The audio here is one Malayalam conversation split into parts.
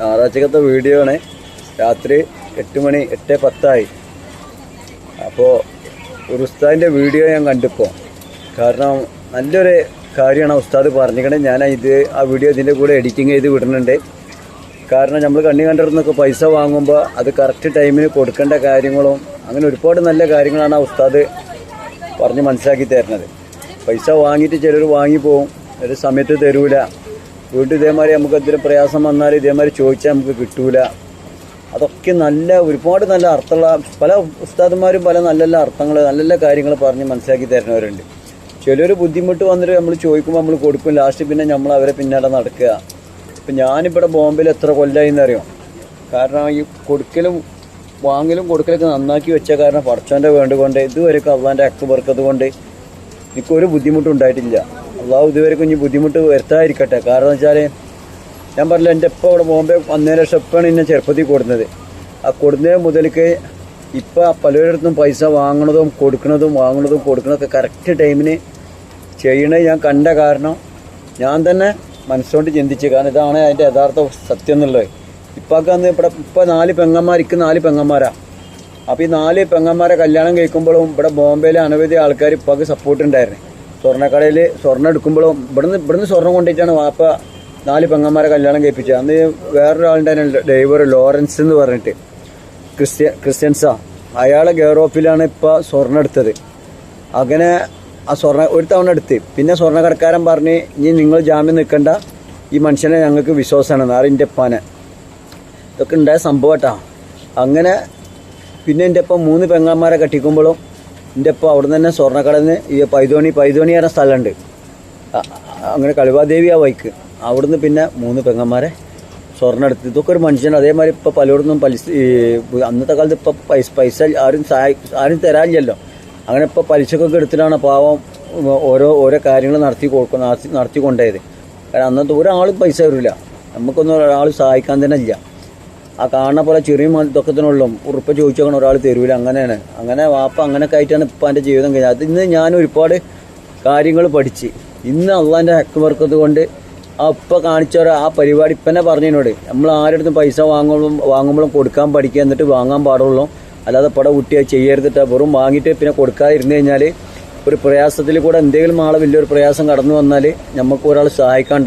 ഞായറാഴ്ചക്കത്തെ വീഡിയോ ആണ് രാത്രി എട്ട് മണി എട്ട് പത്തായി. അപ്പോൾ ഉസ്താദിന്റെ വീഡിയോ ഞാൻ കണ്ടിപ്പോൾ കാരണം നല്ലൊരു കാര്യമാണ് ഉസ്താദ് പറഞ്ഞിരിക്കണേ ഞാൻ ഇത് ആ വീഡിയോ ഇതിന്റെ കൂടെ എഡിറ്റിംഗ് ചെയ്ത് വിടുന്നുണ്ട്. കാരണം നമ്മൾ കണ്ണി കണ്ടിരുന്നൊക്കെ പൈസ വാങ്ങുമ്പോൾ അത് കറക്റ്റ് ടൈമിന് കൊടുക്കേണ്ട കാര്യങ്ങളും അങ്ങനെ ഒരുപാട് നല്ല കാര്യങ്ങളാണ് ആ ഉസ്താദ് പറഞ്ഞ് മനസ്സിലാക്കി തരുന്നത്. പൈസ വാങ്ങിയിട്ട് ചിലർ വാങ്ങിപ്പോവും. ഒരു സമയത്ത് തരൂല. വീണ്ടും ഇതേമാതിരി നമുക്ക് എന്തെങ്കിലും പ്രയാസം വന്നാൽ ഇതേമാതിരി ചോദിച്ചാൽ നമുക്ക് കിട്ടൂല. അതൊക്കെ നല്ല ഒരുപാട് നല്ല അർത്ഥമുള്ള പല ഉസ്താദന്മാരും പല നല്ല നല്ല അർത്ഥങ്ങൾ നല്ല നല്ല കാര്യങ്ങൾ പറഞ്ഞ് മനസ്സിലാക്കി തരുന്നവരുണ്ട്. ചിലർ ബുദ്ധിമുട്ട് വന്നിട്ട് നമ്മൾ ചോദിക്കുമ്പോൾ നമ്മൾ കൊടുക്കും. ലാസ്റ്റ് പിന്നെ നമ്മൾ അവരെ പിന്നാലെ നടക്കുക. ഇപ്പം ഞാനിവിടെ ബോംബെയിൽ എത്ര കൊല്ലമായി എന്നറിയാം കാരണം ഈ കൊടുക്കലും വാങ്ങലും കൊടുക്കലൊക്കെ നന്നാക്കി വെച്ച കാരണം പടച്ചോന്റെ വേണ്ടുകൊണ്ട് ഇതുവരെയൊക്കെ അള്ളാന്റെ അക്ക് ബർക്കത്ത് കൊണ്ട് എനിക്കൊരു ബുദ്ധിമുട്ടും ഉണ്ടായിട്ടില്ല. അള്ളാഹു ഇതുവരെ കുഞ്ഞ് ബുദ്ധിമുട്ട് വരുത്താതിരിക്കട്ടെ. കാരണം വെച്ചാൽ ഞാൻ പറഞ്ഞില്ല എന്റെ ഇപ്പം അവിടെ ബോംബെ വന്നതിന് ശേഷം ഇപ്പോഴാണ് എന്നെ ചെറുപ്പത്തിൽ കൊടുക്കുന്നത് ആ കൊടുന്നതിന് മുതൽക്ക് ഇപ്പം പലരിടത്തും പൈസ വാങ്ങണതും കൊടുക്കുന്നതും വാങ്ങണതും കൊടുക്കുന്നതൊക്കെ കറക്റ്റ് ടൈമിന് ചെയ്യണത് ഞാൻ കണ്ട കാരണം ഞാൻ തന്നെ മനസ്സുകൊണ്ട് ചിന്തിച്ച്. കാരണം ഇതാണ് അതിന്റെ യഥാർത്ഥ സത്യം എന്നുള്ളത്. ഇപ്പൊക്കെ അന്ന് ഇവിടെ ഇപ്പം നാല് പെങ്ങന്മാർക്ക് നാല് പെങ്ങന്മാരാ. അപ്പോൾ ഈ നാല് പെങ്ങന്മാരെ കല്യാണം കഴിക്കുമ്പോഴും ഇവിടെ ബോംബെയിലെ അനവധി ആൾക്കാർ ഇപ്പൊക്കെ സപ്പോർട്ട് ഉണ്ടായിരുന്നു സ്വർണക്കടയിൽ സ്വർണം എടുക്കുമ്പോഴും ഇവിടുന്ന് ഇവിടുന്ന് സ്വർണം കൊണ്ടിട്ടാണ് വാപ്പ നാല് പെങ്ങന്മാരെ കല്യാണം കഴിപ്പിച്ചത്. അന്ന് വേറൊരാളുണ്ടായിരുന്നു ഡ്രൈവർ ലോറൻസ് എന്ന് പറഞ്ഞിട്ട്. ക്രിസ്ത്യ ക്രിസ്ത്യൻസാ. അയാളെ ഗൗറോപ്പിലാണ് ഇപ്പോൾ സ്വർണം എടുത്തത്. അങ്ങനെ ആ സ്വർണ ഒരു തവണ എടുത്ത്. പിന്നെ സ്വർണക്കടക്കാരൻ പറഞ്ഞ് ഇനി നിങ്ങൾ ജാമ്യം നിൽക്കണ്ട. ഈ മനുഷ്യനെ ഞങ്ങൾക്ക് വിശ്വാസമാണ്. ആറിന്റെ പാനെ ഇതൊക്കെ ഉണ്ടായ സംഭവം അങ്ങനെ പിന്നെ എന്റെ ഒപ്പം മൂന്ന് പെങ്ങന്മാരെ കെട്ടിക്കുമ്പോഴും എന്റെ ഇപ്പോൾ അവിടെ നിന്ന് തന്നെ സ്വർണക്കടയിൽ നിന്ന് ഈ പൈതോണി പൈതോണി പറഞ്ഞ സ്ഥലമുണ്ട്. അങ്ങനെ കളിവാദേവി ആ വൈക്ക് അവിടുന്ന് പിന്നെ മൂന്ന് പെങ്ങന്മാരെ സ്വർണം എടുത്ത്. ഇതൊക്കെ ഒരു മനുഷ്യൻ അതേമാതിരി ഇപ്പോൾ പലയിടത്തും പലിശ അന്നത്തെ കാലത്ത് ഇപ്പോൾ പൈസ പൈസ ആരും സഹായി ആരും തരാനില്ലല്ലോ. അങ്ങനെ ഇപ്പോൾ പലിശക്കൊക്കെ എടുത്തിട്ടാണ് പാവം ഓരോ ഓരോ കാര്യങ്ങൾ നടത്തി കൊടുക്കുന്ന നടത്തി കൊണ്ടുപോയത് കാരണം അന്നത്തെ ഒരാളും പൈസ തരില്ല നമുക്കൊന്നും ഒരാൾ സഹായിക്കാൻ തന്നെ ഇല്ല. ആ കാണുന്ന പോലെ ചെറിയ മ- ഇതൊക്കെ തന്നെ ഉള്ളൂ ഉറുപ്പ ചോദിച്ചോക്കണം ഒരാൾ തരൂല അങ്ങനെയാണ്. അങ്ങനെ വാപ്പ അങ്ങനെയൊക്കെ ആയിട്ടാണ് ഇപ്പം എന്റെ ജീവിതം കഴിഞ്ഞത്. അത് ഇന്ന് ഞാൻ ഒരുപാട് കാര്യങ്ങൾ പഠിച്ച്. ഇന്ന് അള്ളാന്റെ ഹക്ക് വർക്കത് കൊണ്ട് ആ ഉപ്പ കാണിച്ചവരെ ആ പരിപാടി ഇപ്പന്നെ പറഞ്ഞതിനോട് നമ്മൾ ആരുടെ പൈസ വാങ്ങുമ്പോഴും വാങ്ങുമ്പോഴും കൊടുക്കാൻ പഠിക്കുക എന്നിട്ട് വാങ്ങാൻ പാടുള്ളൂ. അല്ലാതെ പട കുട്ടിയെ ചെയ്യരുതിട്ട് വെറും വാങ്ങിയിട്ട് പിന്നെ കൊടുക്കാതിരുന്നു കഴിഞ്ഞാൽ ഒരു പ്രയാസത്തിൽ കൂടെ എന്തെങ്കിലും ആളെ വലിയൊരു പ്രയാസം കടന്നു വന്നാൽ നമുക്ക് ഒരാൾ സഹായിക്കാൻ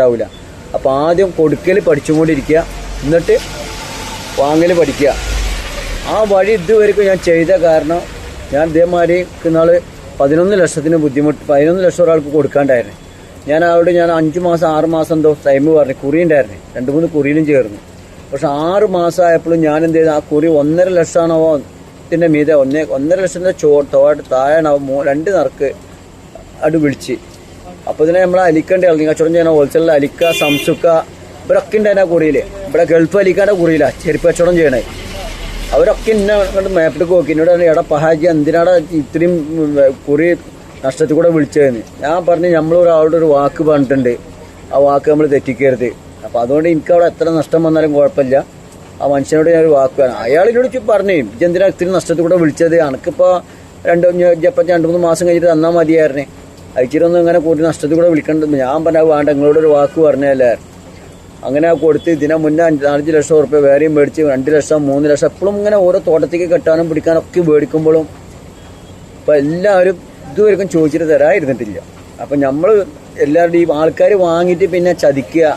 അപ്പോൾ ആദ്യം കൊടുക്കൽ പഠിച്ചുകൊണ്ടിരിക്കുക. എന്നിട്ട് വാങ്ങൽ പഠിക്കുക. ആ വഴി ഇതുവരെക്കും ഞാൻ ചെയ്ത കാരണം ഞാൻ ഇതേമാതിരി ഇന്നാൾ പതിനൊന്ന് ലക്ഷത്തിന് ബുദ്ധിമുട്ട് പതിനൊന്ന് ലക്ഷം ഒരാൾക്ക് കൊടുക്കാണ്ടായിരുന്നു. ഞാൻ അവിടെ ഞാൻ അഞ്ച് മാസം ആറ് മാസം എന്തോ ടൈം പറഞ്ഞു കുറി ഉണ്ടായിരുന്നു. രണ്ട് മൂന്ന് കുറിയിലും ചേർന്നു. പക്ഷെ ആറ് മാസം ആയപ്പോഴും ഞാൻ എന്ത് ചെയ്തു? ആ കുറി ഒന്നര ലക്ഷമാണോ ത്തിന്റെ മീതെ ഒന്നേ ഒന്നര ലക്ഷത്തിന്റെ ചോ തോട്ട് താഴെയാണോ മൂ- രണ്ട് നറുക്ക് അത് വിളിച്ച്. അപ്പോൾ ഇതിനെ നമ്മൾ അലിക്കണ്ടേ ആൾ കച്ചവടം ചോദിച്ചാൽ ഹോൾസെയിൽ അലിക്ക സംസുക്ക ഇവരൊക്കെ ഉണ്ട് അതിന്റെ കുറിയിൽ ഇവിടെ ഗൾഫ് അലിക്കാന്റെ കുറിയിലാണ് ചെരുപ്പ് കച്ചവടം ചെയ്യണേ. അവരൊക്കെ എന്നെ കണ്ട് നോക്കി എന്നോട് പറഞ്ഞു, എടാ പഹാജി എന്തിനാടാ ഇത്രയും കുറി നഷ്ടത്തിൽ കൂടെ വിളിച്ചതെന്ന്? ഞാൻ പറഞ്ഞു നമ്മൾ ഒരാളുടെ ഒരു വാക്ക് പറഞ്ഞിട്ടുണ്ട്. ആ വാക്ക് നമ്മൾ തെറ്റിക്കരുത്. അപ്പം അതുകൊണ്ട് എനിക്ക് അവിടെ എത്ര നഷ്ടം വന്നാലും കുഴപ്പമില്ല. ആ മനുഷ്യനോട് ഞാൻ ഒരു വാക്ക് പറഞ്ഞു. അയാളിനോട് പറഞ്ഞു ഇതെന്തിനാ ഇത്രയും നഷ്ടത്തിൽ കൂടെ വിളിച്ചത്? എനിക്കിപ്പോൾ രണ്ട് ഇപ്പം രണ്ട് മൂന്ന് മാസം കഴിഞ്ഞിട്ട് തന്നാൽ മതിയായിരുന്നേ. അയച്ചിട്ടൊന്നും ഇങ്ങനെ കൂടി നഷ്ടത്തിൽ കൂടെ വിളിക്കണ്ട ഞാൻ പറഞ്ഞാൽ വേണ്ട. നിങ്ങളോട് ഒരു വാക്ക് പറഞ്ഞല്ലേ അങ്ങനെ കൊടുത്ത് ഇതിനെ മുന്നേ നാലഞ്ച് ലക്ഷം ഉറുപ്പ്യ വേറെയും മേടിച്ച് രണ്ട് ലക്ഷം മൂന്ന് ലക്ഷം എപ്പോഴും ഇങ്ങനെ ഓരോ തോട്ടത്തേക്ക് കെട്ടാനും പിടിക്കാനും ഒക്കെ മേടിക്കുമ്പോഴും ഇപ്പം എല്ലാവരും ഇതുവരെക്കും ചോദിച്ചിട്ട് തരാതിരുന്നിട്ടില്ല. അപ്പം നമ്മൾ എല്ലാവരുടെയും ആൾക്കാർ വാങ്ങിയിട്ട് പിന്നെ ചതിക്കുക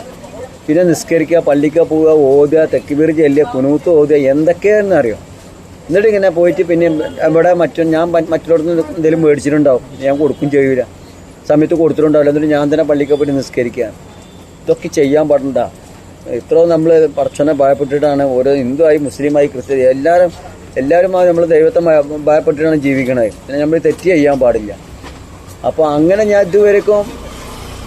പിന്നെ നിസ്കരിക്കുക പള്ളിക്ക പോവുക ഓതുക തെക്കുപീർ ചെല്ലുക കുനൂത്ത് ഓതുക എന്തൊക്കെയാണെന്ന് അറിയാം? എന്നിട്ട് ഇങ്ങനെ പോയിട്ട് പിന്നെ ഇവിടെ മറ്റൊന്ന് ഞാൻ മറ്റുള്ളവർക്ക് എന്തെങ്കിലും മേടിച്ചിട്ടുണ്ടാവും ഞാൻ കൊടുക്കും ചെയ്യൂല. സമയത്ത് കൊടുത്തിട്ടുണ്ടാവില്ല എന്നിട്ട് ഞാൻ തന്നെ പള്ളിക്ക പോയിട്ട് നിസ്കരിക്കുക. ഇതൊക്കെ ചെയ്യാൻ പാടണ്ട. ഇത്രയും നമ്മൾ പറച്ചനെ ഭയപ്പെട്ടിട്ടാണ് ഓരോ ഹിന്ദുവായി മുസ്ലിമായി ക്രിസ്ത്യൻ എല്ലാവരും എല്ലാവരും നമ്മൾ ദൈവത്തെ ഭയ- ഭയപ്പെട്ടിട്ടാണ് ജീവിക്കണത്. പിന്നെ നമ്മൾ തെറ്റ് ചെയ്യാൻ പാടില്ല. അപ്പോൾ അങ്ങനെ ഞാൻ ഇതുവരെക്കും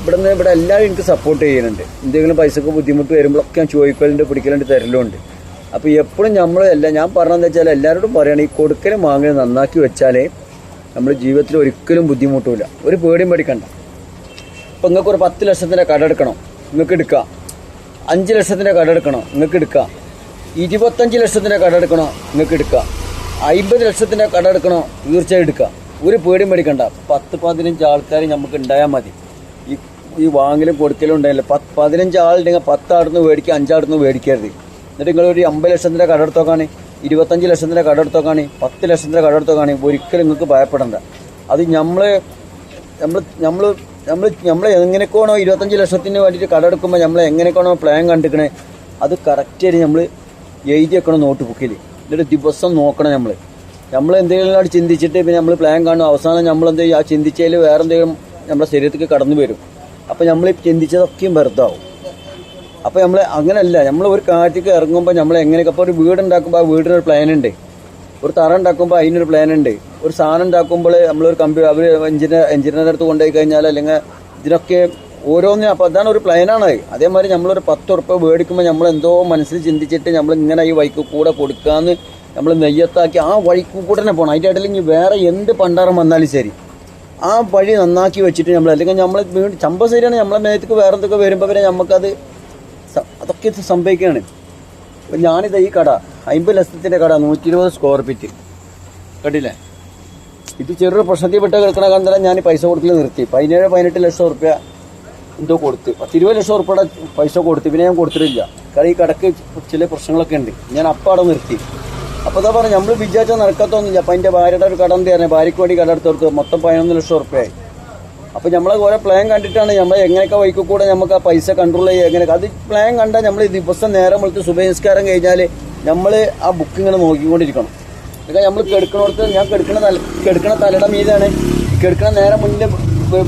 ഇവിടുന്ന് ഇവിടെ എല്ലാവരും എനിക്ക് സപ്പോർട്ട് ചെയ്യുന്നുണ്ട്. എന്തെങ്കിലും പൈസക്ക് ബുദ്ധിമുട്ട് വരുമ്പോഴൊക്കെ ഞാൻ ചോദിക്കലുണ്ട് പിടിക്കലുണ്ട് തരലുണ്ട്. അപ്പോൾ എപ്പോഴും നമ്മൾ എല്ലാം ഞാൻ പറഞ്ഞതെന്ന് വെച്ചാൽ എല്ലാവരോടും പറയണം ഈ കൊടുക്കലും വാങ്ങലും നന്നാക്കി വെച്ചാൽ നമ്മൾ ജീവിതത്തിൽ ഒരിക്കലും ബുദ്ധിമുട്ടില്ല ഒരു പേടിയും പേടിക്കണ്ട. ഇപ്പം നിങ്ങൾക്ക് ഒരു പത്ത് ലക്ഷത്തിന്റെ കട എടുക്കണം. നിങ്ങൾക്ക് എടുക്കാം. അഞ്ച് ലക്ഷത്തിന്റെ കട എടുക്കണം? നിങ്ങൾക്ക് എടുക്കാം. ഇരുപത്തഞ്ച് ലക്ഷത്തിന്റെ കട എടുക്കണോ? നിങ്ങൾക്ക് എടുക്കാം. അമ്പത് ലക്ഷത്തിന്റെ കട എടുക്കണോ? തീർച്ചയായും എടുക്കാം. ഒരു പേടിയും മേടിക്കണ്ട പത്ത് പതിനഞ്ച് ആൾക്കാർ നമുക്ക് ഉണ്ടായാൽ മതി. ഈ ഈ വാങ്ങലും കൊടുക്കലും ഉണ്ടായില്ല. പത്ത് പതിനഞ്ച് ആളുണ്ടെങ്കിൽ പത്താടുന്ന് മേടിക്കുക അഞ്ചാടുന്ന് മേടിക്കരുത്. എന്നിട്ട് നിങ്ങൾ ഒരു അമ്പത് ലക്ഷത്തിന്റെ കട എടുത്തോക്കാണ് ഇരുപത്തഞ്ച് ലക്ഷത്തിന്റെ കട എടുത്തോക്കാണ് പത്ത് ലക്ഷത്തിന്റെ കട എടുത്തോക്കാണ് ഒരിക്കലും നിങ്ങൾക്ക് ഭയപ്പെടണ്ട. അത് നമ്മൾ നമ്മൾ നമ്മൾ നമ്മൾ നമ്മൾ എങ്ങനെയൊക്കെയാണോ ഇരുപത്തഞ്ച് ലക്ഷത്തിന് വേണ്ടിയിട്ട് കട എടുക്കുമ്പോൾ നമ്മൾ എങ്ങനെയൊക്കെയാണോ പ്ലാൻ കണ്ടിരിക്കണേ അത് കറക്റ്റായിട്ട് നമ്മൾ എഴുതി വെക്കണം നോട്ട് ബുക്കിൽ എന്നിട്ട് ദിവസം നോക്കണം നമ്മൾ നമ്മൾ എന്തെങ്കിലും ചിന്തിച്ചിട്ട് പിന്നെ നമ്മൾ പ്ലാൻ കാണും. അവസാനം നമ്മൾ എന്ത് ആ ചിന്തിച്ചതിൽ വേറെ എന്തെങ്കിലും നമ്മുടെ ശരീരത്തേക്ക് കടന്നു വരും. അപ്പോൾ നമ്മൾ ചിന്തിച്ചതൊക്കെയും വെറുതാവും. അപ്പോൾ നമ്മൾ അങ്ങനെയല്ല നമ്മൾ ഒരു കാര്യത്തേക്ക് ഇറങ്ങുമ്പോൾ നമ്മൾ എങ്ങനെയൊക്കെ? അപ്പോൾ ഒരു വീട് ഉണ്ടാക്കുമ്പോൾ ആ വീടിനൊരു പ്ലാൻ ഉണ്ട്. ഒരു തറ ഉണ്ടാക്കുമ്പോൾ അതിനൊരു പ്ലാൻ ഉണ്ട്. ഒരു സാധനം ഉണ്ടാക്കുമ്പോൾ നമ്മളൊരു കമ്പ്യൂട്ടർ അവർ എഞ്ചിനീയർ എഞ്ചിനീയറിന്റെ അടുത്ത് കൊണ്ടുപോയി കഴിഞ്ഞാൽ അല്ലെങ്കിൽ ഇതിനൊക്കെ ഓരോന്നിനും അപ്പോൾ അതാണ് ഒരു പ്ലാനാണ് അതേമാതിരി നമ്മളൊരു പത്ത് ഉറുപ്പ് മേടിക്കുമ്പോൾ നമ്മൾ എന്തോ മനസ്സിൽ ചിന്തിച്ചിട്ട് നമ്മൾ ഇങ്ങനെ ഈ വഴിക്ക് കൂടെ കൊടുക്കാമെന്ന് നമ്മൾ നെയ്യത്താക്കി ആ വഴിക്ക് കൂടെ തന്നെ പോകണം അതിന്റെ ഇടയിൽ ഇനി വേറെ എന്ത് പണ്ടാറം വന്നാലും ശരി. ആ വഴി നന്നാക്കി വെച്ചിട്ട് നമ്മൾ അല്ലെങ്കിൽ നമ്മൾ വീണ്ടും ചമ്പ ശരിയാണ് നമ്മളെ മേത്തേക്ക് വേറെ എന്തൊക്കെ വരുമ്പോൾ വരെ നമുക്കത് അതൊക്കെ സംഭവിക്കുകയാണ് ഞാനിത് ഈ കട. അമ്പത് ലക്ഷത്തിന്റെ കട നൂറ്റി ഇരുപത് സ്ക്വയർ ഫീറ്റ് കണ്ടില്ലേ? ഇത് ചെറിയൊരു പ്രശ്നത്തിൽ പെട്ട് കിടക്കണ കാരണം ഞാൻ പൈസ കൊടുക്കൽ നിർത്തി. പതിനേഴ് പതിനെട്ട് ലക്ഷം ഉറുപ്പ്യ എന്തോ കൊടുത്ത്. പത്ത് ഇരുപത് ലക്ഷം ഉറുപ്പയുടെ പൈസ കൊടുത്ത്. പിന്നെ ഞാൻ കൊടുത്തിട്ടില്ല. കാരണം ഈ കടക്ക് ചില പ്രശ്നങ്ങളൊക്കെ ഉണ്ട്. ഞാൻ അപ്പം അവിടെ നിർത്തി. അപ്പോൾ അതാ പറഞ്ഞു നമ്മൾ വിചാരിച്ചാൽ നടക്കത്തൊന്നുമില്ല. അപ്പം എന്റെ ഭാര്യയുടെ ഒരു കടം തരുന്നത് ഭാര്യയ്ക്ക് വേണ്ടി കട എടുത്ത് കൊടുത്തു മൊത്തം പതിനൊന്ന് ലക്ഷം ഉറുപ്പ്യായി. അപ്പോൾ നമ്മൾ ഓരോ പ്ലാൻ കണ്ടിട്ടാണ് നമ്മൾ എങ്ങനെയൊക്കെ വൈക്കിൽ കൂടെ നമുക്ക് ആ പൈസ കൺട്രോൾ ചെയ്യുക എങ്ങനെയൊക്കെ അത് പ്ലാൻ കണ്ടാൽ നമ്മൾ ദിവസം നേരം വിളിച്ച് സുബഹിസ്കാരം കഴിഞ്ഞാൽ നമ്മൾ ആ ബുക്ക് ഇങ്ങനെ നോക്കിക്കൊണ്ടിരിക്കണം. ഇതൊക്കെ നമ്മൾ കെടുക്കണോടത്ത് ഞാൻ കെടുക്കണ തല കെടുക്കണ തലയുടെ മീതാണ്. കെടുക്കണ നേരം മുന്നിൽ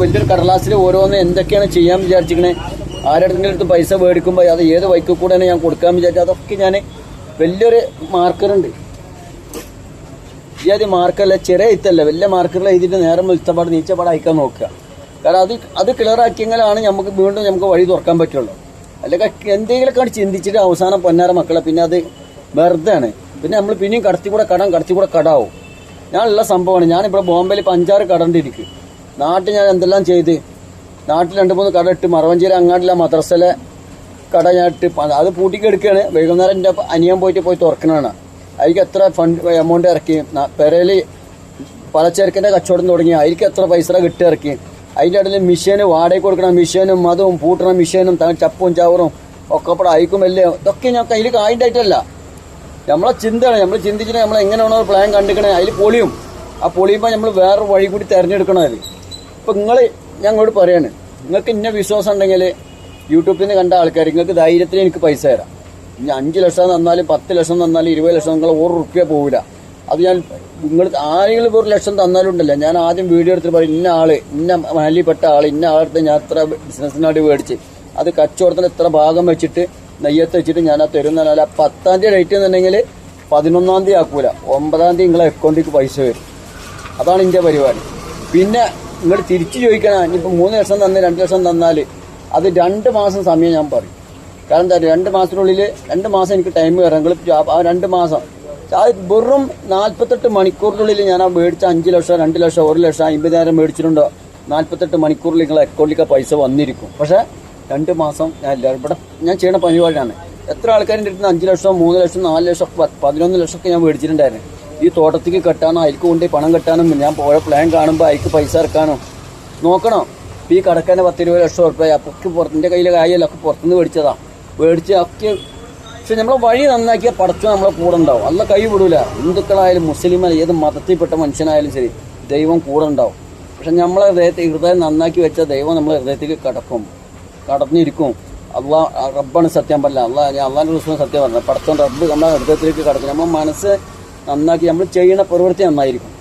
വലിയൊരു കടലാസിൽ ഓരോന്ന് എന്തൊക്കെയാണ് ചെയ്യാൻ വിചാരിച്ചിരിക്കണേ. ആരുടെങ്കിലും അടുത്ത് പൈസ മേടിക്കുമ്പോൾ അത് ഏത് വൈക്കിൽ കൂടെയാണ് ഞാൻ കൊടുക്കാൻ വിചാരിച്ചത്? അതൊക്കെ ഞാൻ വലിയൊരു മാർക്കറുണ്ട് ഈ അത് മാർക്കല്ല ചെറിയ ഇത്തല്ല വലിയ മാർക്കറിൽ എഴുതിയിട്ട് നേരം ഇഷ്ടപ്പാട് നീച്ചപ്പാട് അയക്കാൻ നോക്കുക. കാരണം അത് അത് ക്ലിയർ ആക്കിയെങ്കിലാണ് നമുക്ക് വീണ്ടും നമുക്ക് വഴി തുറക്കാൻ പറ്റുള്ളൂ. അല്ലെങ്കിൽ എന്തെങ്കിലുമൊക്കെ ചിന്തിച്ചിട്ട് അവസാനം പൊന്നാര മക്കളെ പിന്നെ അത് വെറുതെ ആണ് പിന്നെ നമ്മൾ പിന്നെയും കടത്തി കൂടെ കടം കടത്തി കൂടെ കടാവും. ഞാനുള്ള സംഭവമാണ്. ഞാനിവിടെ ബോംബെയിൽ ഇപ്പം അഞ്ചാറ് കടണ്ടിരിക്കും. നാട്ടിൽ ഞാൻ എന്തെല്ലാം ചെയ്ത്? നാട്ടിൽ രണ്ട് മൂന്ന് കട ഇട്ട് മറവഞ്ചേരി അങ്ങാട്ടിലെ മദ്രസയിലെ കട ഞാൻ ഇട്ട് അത് പൂട്ടിക്കെടുക്കുകയാണ് വൈകുന്നേരം എന്റെ അനിയൻ പോയിട്ട് പോയി തുറക്കണതാണ്. അതിക്ക് എത്ര ഫണ്ട് എമൗണ്ട് ഇറക്കി? പെരയിൽ പലചരക്കിന്റെ കച്ചവടം തുടങ്ങി. അതിലേക്ക് എത്ര പൈസ കിട്ടി ഇറക്കി? അതിന്റെ ഇടയിൽ മിഷീന് വാടകയ്ക്ക് കൊടുക്കണം മിഷീനും മതവും പൂട്ടണ മിഷീനും ചപ്പും ചവറും ഒക്കെ അപ്പോൾ അയക്കും വലിയ ഇതൊക്കെ ഞാൻ കയ്യിൽ കായിണ്ടായിട്ടല്ല. നമ്മളെ ചിന്തയാണ്. നമ്മൾ ചിന്തിച്ചിട്ട് നമ്മൾ എങ്ങനെയാണോ പ്ലാൻ കണ്ടിക്കണേ. അതിൽ പൊളിയും. ആ പൊളിയുമ്പോൾ നമ്മൾ വേറെ വഴി കൂടി തിരഞ്ഞെടുക്കണം അതിൽ ഇപ്പം നിങ്ങൾ ഞങ്ങളോട് പറയാണ്. നിങ്ങൾക്ക് ഇന്ന വിശ്വാസം ഉണ്ടെങ്കിൽ യൂട്യൂബിൽ നിന്ന് കണ്ട ആൾക്കാർ നിങ്ങൾക്ക് ധൈര്യത്തിന് എനിക്ക് പൈസ തരാം. ഇനി അഞ്ച് ലക്ഷം തന്നാലും പത്ത് ലക്ഷം തന്നാലും ഇരുപത് ലക്ഷം നിങ്ങൾ ഒരു റുപ്യ പോവില്ല. അത് ഞാൻ നിങ്ങൾ ആരെങ്കിലും ഒരു ലക്ഷം തന്നാലും ഉണ്ടല്ല. ഞാൻ ആദ്യം വീഡിയോ എടുത്തിട്ട് പറയും ഇന്ന ആൾ ഇന്ന മഹലിൽപ്പെട്ട ആൾ ഇന്ന ആളുടെ ഞാൻ ഇത്ര ബിസിനസ്സിനായിട്ട് മേടിച്ച്. അത് കച്ചവടത്തിന് ഇത്ര ഭാഗം വെച്ചിട്ട് നെയ്യത്ത് വെച്ചിട്ട് ഞാൻ ആ തരുന്നതല്ല പത്താം തീയതി ഡേറ്റ് എന്നുണ്ടെങ്കിൽ പതിനൊന്നാം തീയതി ആക്കൂല. ഒമ്പതാം തീയതി നിങ്ങളെ അക്കൗണ്ടിലേക്ക് പൈസ വരും. അതാണ് എന്റെ പരിപാടി. പിന്നെ നിങ്ങൾ തിരിച്ചു ചോദിക്കണം ഇനിയിപ്പോൾ മൂന്ന് ലക്ഷം തന്ന് രണ്ട് ലക്ഷം തന്നാൽ അത് രണ്ട് മാസം സമയം ഞാൻ പറയും. കാരണം എന്താ രണ്ട് മാസത്തിനുള്ളിൽ രണ്ട് മാസം എനിക്ക് ടൈം വരാം നിങ്ങൾ ആ രണ്ട് മാസം. അത് വെറും നാൽപ്പത്തെട്ട് മണിക്കൂറിനുള്ളിൽ ഞാൻ ആ മേടിച്ച അഞ്ച് ലക്ഷം രണ്ട് ലക്ഷം ഒരു ലക്ഷം അമ്പതിനായിരം മേടിച്ചിട്ടുണ്ടോ? നാൽപ്പത്തെട്ട് മണിക്കൂറിൽ നിങ്ങളെ അക്കൗണ്ടിലേക്ക് പൈസ വന്നിരിക്കും. പക്ഷേ രണ്ട് മാസം ഞാൻ ഇല്ല ഇവിടെ ഞാൻ ചെയ്യണ പരിപാടിയാണ്. എത്ര ആൾക്കാരുടെ അടുത്ത് അഞ്ച് ലക്ഷം മൂന്ന് ലക്ഷം നാല് ലക്ഷം പതിനൊന്ന് ലക്ഷമൊക്കെ ഞാൻ മേടിച്ചിട്ടുണ്ടായിരുന്നു. ഈ തോട്ടത്തേക്ക് കെട്ടാനോ അതിൽക്ക് കൊണ്ട് പണം കെട്ടാനും ഞാൻ ഓരോ പ്ലാൻ കാണുമ്പോൾ അതിൽക്ക് പൈസ ഇറക്കാനോ. നോക്കണോ? ഈ കടക്കാന്റെ പത്ത് ഇരുപത് ലക്ഷം ഉറപ്പായി. അപ്പൊക്കെ പുറത്തിന്റെ കയ്യിൽ കായല്ല ഒക്കെ പുറത്തുനിന്ന് മേടിച്ചതാ. മേടിച്ച് ഒക്കെ പക്ഷെ നമ്മളെ വഴി നന്നാക്കിയ പടച്ചു നമ്മളെ കൂടെ ഉണ്ടാവും. അല്ല കൈ വിടൂല. ഹിന്ദുക്കളായാലും മുസ്ലിം ഏത് മതത്തിൽപ്പെട്ട മനുഷ്യനായാലും ശരി ദൈവം കൂടെ ഉണ്ടാവും. പക്ഷെ നമ്മളെ ഹൃദയത്തെ ഹൃദയം നന്നാക്കി വെച്ച ദൈവം നമ്മളെ ഹൃദയത്തിൽ കടക്കും. കടന്നിരിക്കും. അള്ളാ റബ്ബാണ് സത്യം പറഞ്ഞ അള്ളാ ഞാൻ അള്ളാന്റെ ദിവസം സത്യം പറഞ്ഞത്. പടച്ചോൻ റബ്ബ് നമ്മളെ ഹൃദയത്തിലേക്ക് കടക്കും. നമ്മൾ മനസ്സ് നന്നാക്കി നമ്മൾ ചെയ്യുന്ന പ്രവൃത്തി നന്നായിരിക്കും.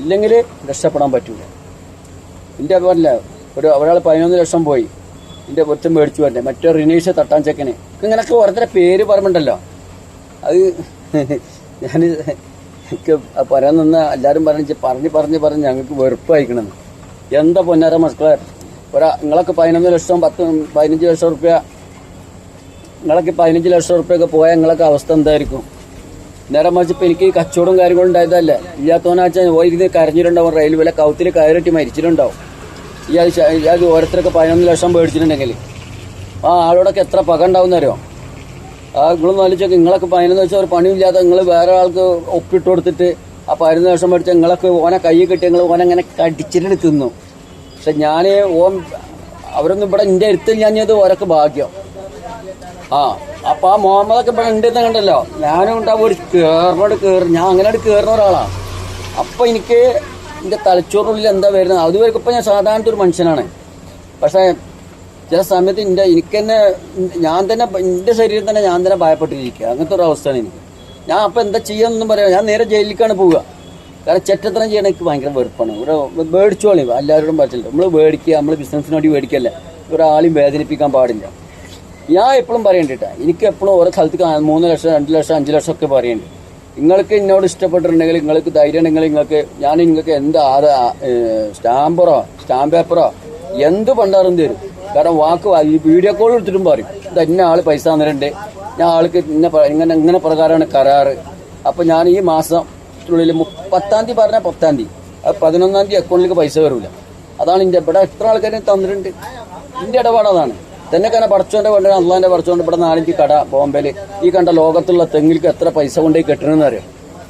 ഇല്ലെങ്കിൽ രക്ഷപ്പെടാൻ പറ്റൂല. എന്റെ പറഞ്ഞില്ല ഒരു ഒരാൾ പതിനൊന്ന് ലക്ഷം പോയി. എന്റെ പൊരുത്തം മേടിച്ചു വരണ്ടേ മറ്റേ റിനീഷ് തട്ടാൻ ചെക്കന്. ഇങ്ങനൊക്കെ ഓരോരുത്തരെ പേര് പറഞ്ഞിട്ടുണ്ടല്ലോ അത് ഞാൻ എനിക്ക് പറയാൻ നിന്ന് എല്ലാവരും പറഞ്ഞ് പറഞ്ഞ് പറഞ്ഞ് പറഞ്ഞ് ഞങ്ങൾക്ക് വെറുപ്പായിക്കണം. എന്താ പൊന്നാര മക്കളെ? ഒരാ നിങ്ങളൊക്കെ പതിനൊന്ന് ലക്ഷം പത്ത് പതിനഞ്ച് ലക്ഷം റുപ്യ. നിങ്ങളൊക്കെ പതിനഞ്ച് ലക്ഷം റുപ്യൊക്കെ പോയാൽ നിങ്ങളൊക്കെ അവസ്ഥ എന്തായിരിക്കും? നേരെ മറിച്ച് ഇപ്പം എനിക്ക് കച്ചവടവും കച്ചവടം കാര്യങ്ങളും ഉണ്ടായതല്ലേ? ഇല്ലാത്തവനാച്ചാൽ ഓയിരുന്ന് കരഞ്ഞിട്ടുണ്ടാവും റെയിൽവേല കൗത്തിൽ കയറിട്ട് മരിച്ചിട്ടുണ്ടാവും. ഇയാൾ അത് ഇയാൾ ഓരോരുത്തരൊക്കെ പതിനൊന്ന് ലക്ഷം മേടിച്ചിട്ടുണ്ടെങ്കിൽ ആ ആളോടൊക്കെ എത്ര പക ഉണ്ടാവും അറിയോ? ആ നിങ്ങളൊന്ന് ആലോചിച്ചൊക്കെ. നിങ്ങളൊക്കെ പതിനൊന്ന് ലക്ഷം ഒരു പണിയില്ലാതെ നിങ്ങൾ വേറെ ആൾക്ക് ഒപ്പിട്ട് കൊടുത്തിട്ട് ആ പതിനൊന്ന് ലക്ഷം മേടിച്ച നിങ്ങളൊക്കെ ഓനെ കൈ കെട്ടി നിങ്ങൾ ഓനെ അങ്ങനെ കടിച്ചിട്ട് തിന്നു. പക്ഷെ ഞാൻ ഓൻ അവരൊന്നും ഇവിടെ എന്റെ അടുത്ത് ഞാഞ്ഞത് ഓരൊക്കെ ഭാഗ്യം. ആ അപ്പൊ ആ മുഹമ്മദൊക്കെ ഇവിടെ ഉണ്ടെന്ന് കണ്ടല്ലോ. ഞാനും ഉണ്ടാവും ഒരു കേറിനോട് കയറി ഞാൻ അങ്ങനെ കയറുന്ന ഒരാളാണ് അപ്പൊ എനിക്ക് എന്റെ തലച്ചോറിനുള്ളിൽ എന്താ വരുന്നത്? അതുവരെ ഇപ്പൊ ഞാൻ സാധാരണ ഒരു മനുഷ്യനാണ്. പക്ഷേ ചില സമയത്ത് എന്റെ എനിക്ക് തന്നെ ഞാൻ തന്നെ എന്റെ ശരീരം തന്നെ ഞാൻ തന്നെ ഭയപ്പെട്ടിരിക്കുക. അങ്ങനത്തെ ഒരു അവസ്ഥയാണ് എനിക്ക്. ഞാൻ അപ്പം എന്താ ചെയ്യാന്നൊന്നും പറയാം ഞാൻ നേരെ ജയിലിലേക്കാണ് പോവുക. കാരണം ചെറ്റത്തരം ചെയ്യണ എനിക്ക് ഭയങ്കര വെറുപ്പാണ്. ഇവിടെ മേടിച്ചോളി എല്ലാവരോടും പറ്റില്ല നമ്മൾ മേടിക്കുക നമ്മൾ ബിസിനസ്സിന് വേണ്ടി മേടിക്കല്ല ഒരാളെയും വേദനിപ്പിക്കാൻ പാടില്ല. ഞാൻ എപ്പോഴും പറയണ്ടിട്ടാ എനിക്ക് എപ്പോഴും ഓരോ സ്ഥലത്ത് മൂന്ന് ലക്ഷം രണ്ട് ലക്ഷം അഞ്ച് ലക്ഷം ഒക്കെ പറയുന്നുണ്ട് നിങ്ങൾക്ക് എന്നോട് ഇഷ്ടപ്പെട്ടിട്ടുണ്ടെങ്കിൽ നിങ്ങൾക്ക് ധൈര്യം ഉണ്ടെങ്കിൽ നിങ്ങൾക്ക് ഞാൻ നിങ്ങൾക്ക് എന്ത് ആധാ സ്റ്റാമ്പറോ സ്റ്റാമ്പ് പേപ്പറോ എന്ത് പണ്ടാറും തരും. കാരണം വാക്ക് ഈ വീഡിയോ കോൾ എടുത്തിട്ടും പറയും. ഇത് ഇന്ന ആൾ പൈസ തന്നിട്ടുണ്ട്. ഞാൻ ആൾക്ക് ഇന്ന ഇങ്ങനെ ഇങ്ങനെ പ്രകാരമാണ് കരാറ്. അപ്പം ഞാൻ ഈ മാസത്തിനുള്ളിൽ മു- പത്താം തീയതി പറഞ്ഞാൽ പത്താം തീയതി. പതിനൊന്നാം തീയതി അക്കൗണ്ടിലേക്ക് പൈസ വരില്ല അതാണ് എന്റെ ഇവിടെ എത്ര ആൾക്കാരെ തന്നിട്ടുണ്ട്? എന്റെ ഇടപാട് അതാണ്. തന്നെ കാരണം പടച്ചോന്റെ കൊണ്ട് അള്ളാന്റെ പടച്ചോണ്ട് ഇവിടെ നാലഞ്ച് കട ബോംബെയിൽ ഈ കണ്ട ലോകത്തുള്ള തെങ്ങിൽക്ക് എത്ര പൈസ കൊണ്ടുപോയി കെട്ടണമെന്ന് അറിയാം?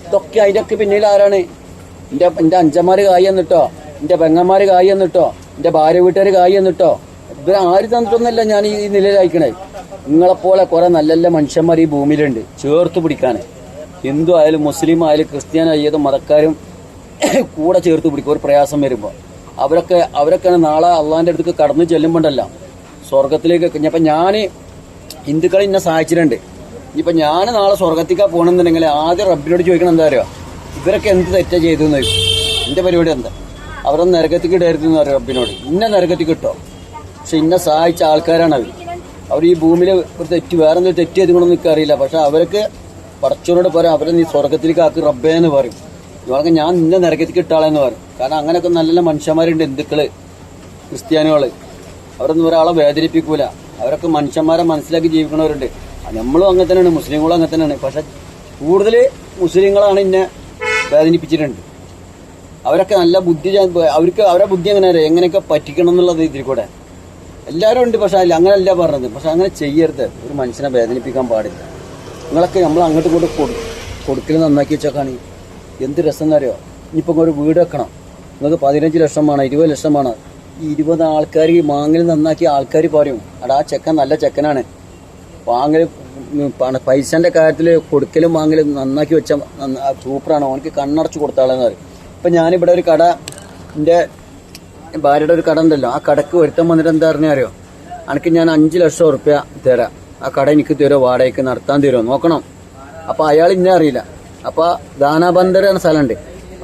ഇതൊക്കെ അതിന്റെയൊക്കെ പിന്നിൽ ആരാണ്? എന്റെ എന്റെ അഞ്ചന്മാര് കായി എന്നിട്ടോ എന്റെ പെങ്ങന്മാര് കായി എന്നിട്ടോ എന്റെ ഭാര്യ വീട്ടുകാർ കായി എന്നിട്ടോ ഇവർ ആര് തന്നിട്ടൊന്നല്ല ഞാൻ ഈ നിലയിലായിക്കണേ നിങ്ങളെപ്പോലെ കുറെ നല്ല നല്ല മനുഷ്യന്മാർ ഈ ഭൂമിയിലുണ്ട്. ചേർത്ത് പിടിക്കാൻ ഹിന്ദു ആയാലും മുസ്ലിം ആയാലും ക്രിസ്ത്യാനി ഏത് മതക്കാരും കൂടെ ചേർത്ത് പിടിക്കും ഒരു പ്രയാസം വരുമ്പോൾ അവരൊക്കെ അവരൊക്കെയാണ് നാളെ അള്ളാഹിന്റെ അടുത്തേക്ക് കടന്നു ചെല്ലുമ്പോണ്ടല്ല. സ്വർഗത്തിലേക്ക് ഇപ്പം ഞാൻ ഹിന്ദുക്കളെ ഇന്നെ സഹായിച്ചിട്ടുണ്ട്. ഇപ്പം ഞാൻ നാളെ സ്വർഗത്തേക്കാ പോകണമെന്നുണ്ടെങ്കിൽ ആദ്യം റബ്ബിനോട് ചോദിക്കണം എന്താ പറയുക ഇവരൊക്കെ എന്ത് തെറ്റാ ചെയ്തു എന്ന് ചോദിക്കും എന്റെ പരിപാടി എന്താ? അവരൊന്ന് നരകത്തേക്ക് ഇടരുത് എന്ന് പറയും റബ്ബിനോട്? ഇന്ന നരകത്തേക്ക് കിട്ടോ പക്ഷെ ഇന്നെ സഹായിച്ച ആൾക്കാരാണ് അവർ അവർ ഈ ഭൂമിയിൽ ഒരു തെറ്റ് വേറെന്തൊരു തെറ്റ് ചെയ്തുകൊണ്ടൊന്നും അറിയില്ല പക്ഷെ അവർക്ക് പടച്ചോനോട് പറയാം അവരെ നീ സ്വർഗത്തിലേക്ക് ആക്കി റബ്ബേ എന്ന് പറയും. ഇവർക്ക് ഞാൻ നിന്നെ നരകത്തേക്ക് ഇട്ടാളെന്ന് പറയും. കാരണം അങ്ങനെയൊക്കെ നല്ല നല്ല മനുഷ്യന്മാരുണ്ട് ഹിന്ദുക്കൾ ക്രിസ്ത്യാനികൾ. അവരൊന്നും ഒരാളെ വേദനിപ്പിക്കൂല. അവരൊക്കെ മനുഷ്യന്മാരെ മനസ്സിലാക്കി ജീവിക്കണവരുണ്ട്. നമ്മളും അങ്ങനെ തന്നെയാണ് മുസ്ലിങ്ങളും അങ്ങനെ തന്നെയാണ്. പക്ഷെ കൂടുതൽ മുസ്ലിങ്ങളാണ് എന്നെ വേദനിപ്പിച്ചിട്ടുണ്ട്. അവരൊക്കെ നല്ല ബുദ്ധി അവർക്ക് അവരുടെ ബുദ്ധി എങ്ങനെ എങ്ങനെയൊക്കെ പറ്റിക്കണം എന്നുള്ളത് ഇതിൽ കൂടെ. എല്ലാവരും ഉണ്ട് പക്ഷെ അങ്ങനെയല്ല പറഞ്ഞത്. പക്ഷെ അങ്ങനെ ചെയ്യരുത്. ഒരു മനുഷ്യനെ വേദനിപ്പിക്കാൻ പാടില്ല. നിങ്ങളൊക്കെ നമ്മൾ അങ്ങോട്ട് കൊണ്ട് കൊടു കൊടുക്കൽ നന്നാക്കി വെച്ചേക്കാണ്. എന്ത് രസം എന്നറിയോ ഇനിയിപ്പോൾ ഒരു വീട് വെക്കണം. നിങ്ങൾക്ക് പതിനഞ്ച് ലക്ഷം വേണം ഇരുപത് ലക്ഷം വേണം. ഈ ഇരുപത് ആൾക്കാർ ഈ മാങ്ങൽ നന്നാക്കി ആൾക്കാർ പറയും അടാ ആ ചെക്കൻ നല്ല ചെക്കനാണ്. വാങ്ങൽ പണ പൈസന്റെ കാര്യത്തിൽ കൊടുക്കലും വാങ്ങലും നന്നാക്കി വെച്ച സൂപ്പറാണ്. അവനക്ക് കണ്ണടച്ച് കൊടുത്താളെന്ന് പറയും. ഇപ്പം ഞാനിവിടെ ഒരു കട എന്റെ ഭാര്യയുടെ ഒരു കട ഉണ്ടല്ലോ. ആ കടക്ക് വരുത്തം വന്നിട്ട് എന്താ പറഞ്ഞാൽ അറിയോ? അനക്ക് ഞാൻ അഞ്ച് ലക്ഷം ഉറുപ്യ തരാം. ആ കട എനിക്ക് തരുമോ വാടകയ്ക്ക് നടത്താൻ തരുമോ? നോക്കണം. അപ്പൊ അയാൾ ഇന്നെ അറിയില്ല. അപ്പൊ ദാനാബന്ധർ എന്ന സ്ഥലമുണ്ട്.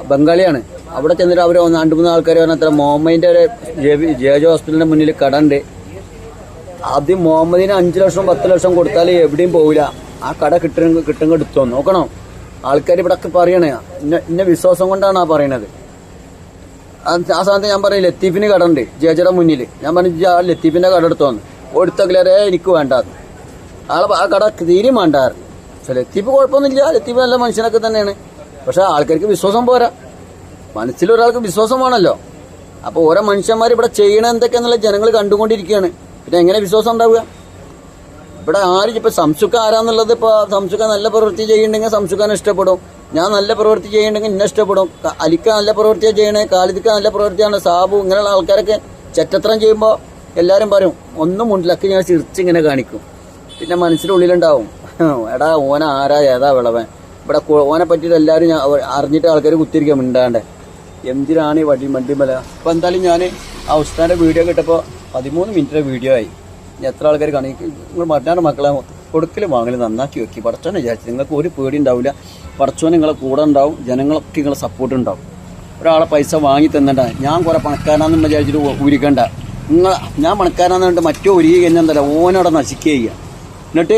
ബംഗാളിയാണ്. അവിടെ ചെന്നിട്ട് അവർ രണ്ട് മൂന്ന് ആൾക്കാർ പറഞ്ഞ അത്ര മുഹമ്മദിന്റെ ഒരു ജെ- ജേജോ ഹോസ്പിറ്റലിന്റെ മുന്നിൽ കട ഉണ്ട് ആദ്യം മുഹമ്മദിന് അഞ്ചു ലക്ഷം പത്ത് ലക്ഷം കൊടുത്താൽ എവിടെയും പോവില്ല. ആ കട കിട്ടുന്ന കിട്ടുന്ന എടുത്തോ? നോക്കണം. ആൾക്കാർ ഇവിടെ ഒക്കെ പറയണേ. ഇന്ന ഇന്ന വിശ്വാസം കൊണ്ടാണ് ആ പറയണത്. ആ സമയത്ത് ഞാൻ പറയും ലത്തീഫിന് കട ഉണ്ട്. ജേജയുടെ മുന്നിൽ ഞാൻ പറഞ്ഞു "ഇജ്ജ് ആ ലത്തീഫിന്റെ കട എടുത്തോന്ന്. എടുത്തക്കിലേ എനിക്ക് വേണ്ടാന്ന്. ആളെ ആ കട തീരെ മാണ്ടാറ് പക്ഷെ ലത്തീഫ് കുഴപ്പമൊന്നുമില്ല. ലത്തീഫ് നല്ല മനുഷ്യനൊക്കെ തന്നെയാണ്. പക്ഷെ ആൾക്കാർക്ക് വിശ്വാസം പോരാ. മനസ്സിൽ ഒരാൾക്ക് വിശ്വാസം വേണമല്ലോ അപ്പോൾ ഓരോ മനുഷ്യന്മാർ ഇവിടെ ചെയ്യണ എന്തൊക്കെയെന്നുള്ള ജനങ്ങൾ കണ്ടുകൊണ്ടിരിക്കുകയാണ്. പിന്നെ എങ്ങനെ വിശ്വാസം ഉണ്ടാവുക? ഇവിടെ ആര് ഇപ്പൊ സംസുഖ ആരാന്നുള്ളത് ഇപ്പൊ സംസുഖ നല്ല പ്രവൃത്തി ചെയ്യുന്നുണ്ടെങ്കിൽ സംസുഖാനെ ഇഷ്ടപ്പെടും. ഞാൻ നല്ല പ്രവൃത്തി ചെയ്യുന്നുണ്ടെങ്കിൽ എന്നെ ഇഷ്ടപ്പെടും. അലിക്ക നല്ല പ്രവൃത്തിയാണ് ചെയ്യണേ. കാലിദിക്ക നല്ല പ്രവൃത്തിയാണ്. സാബു ഇങ്ങനെയുള്ള ആൾക്കാരൊക്കെ ചെറ്റത്രം ചെയ്യുമ്പോൾ എല്ലാവരും പറയും ഒന്നും മുണ്ടിലൊക്കെ ഞാൻ ചിരിച്ചിങ്ങനെ കാണിക്കും. പിന്നെ മനസ്സിനുള്ളിലുണ്ടാവും. എടാ ഓന ആരാ? ഏതാ വിളവൻ? ഇവിടെ ഓനെ പറ്റിയിട്ട് എല്ലാവരും അറിഞ്ഞിട്ട് ആൾക്കാർ കുത്തിരിക്കുക മിണ്ടാണ്ട്. എന്തിനാണ് ഈ വടി വണ്ടിമല അപ്പൊ എന്തായാലും ഞാൻ ആ ഉസ്താന്റെ വീഡിയോ കിട്ടപ്പോൾ പതിമൂന്ന് മിനിറ്റിന്റെ വീഡിയോ ആയി. എത്ര ആൾക്കാർ കാണി നിങ്ങൾ മറ്റാണ്ട് മക്കളെ കൊടുക്കലും വാങ്ങൽ നന്നാക്കി വെക്കി. പടച്ചോനെ വിചാരിച്ചു നിങ്ങൾക്ക് ഒരു പേടി ഉണ്ടാവില്ല പടച്ചോൻ നിങ്ങളെ കൂടെ ഉണ്ടാവും. ജനങ്ങളൊക്കെ നിങ്ങളെ സപ്പോർട്ട് ഉണ്ടാവും. ഒരാളെ പൈസ വാങ്ങി തന്നണ്ട. ഞാൻ കുറെ പണക്കാരാണെന്ന് വിചാരിച്ചിട്ട് ഉരിക്കണ്ട നിങ്ങൾ ഞാൻ പണക്കാരാന്ന് പറഞ്ഞിട്ട് മറ്റോ ഉരുകി കഴിഞ്ഞാൽ എന്തല്ല ഓനോടെ നശിക്കുക എന്നിട്ട്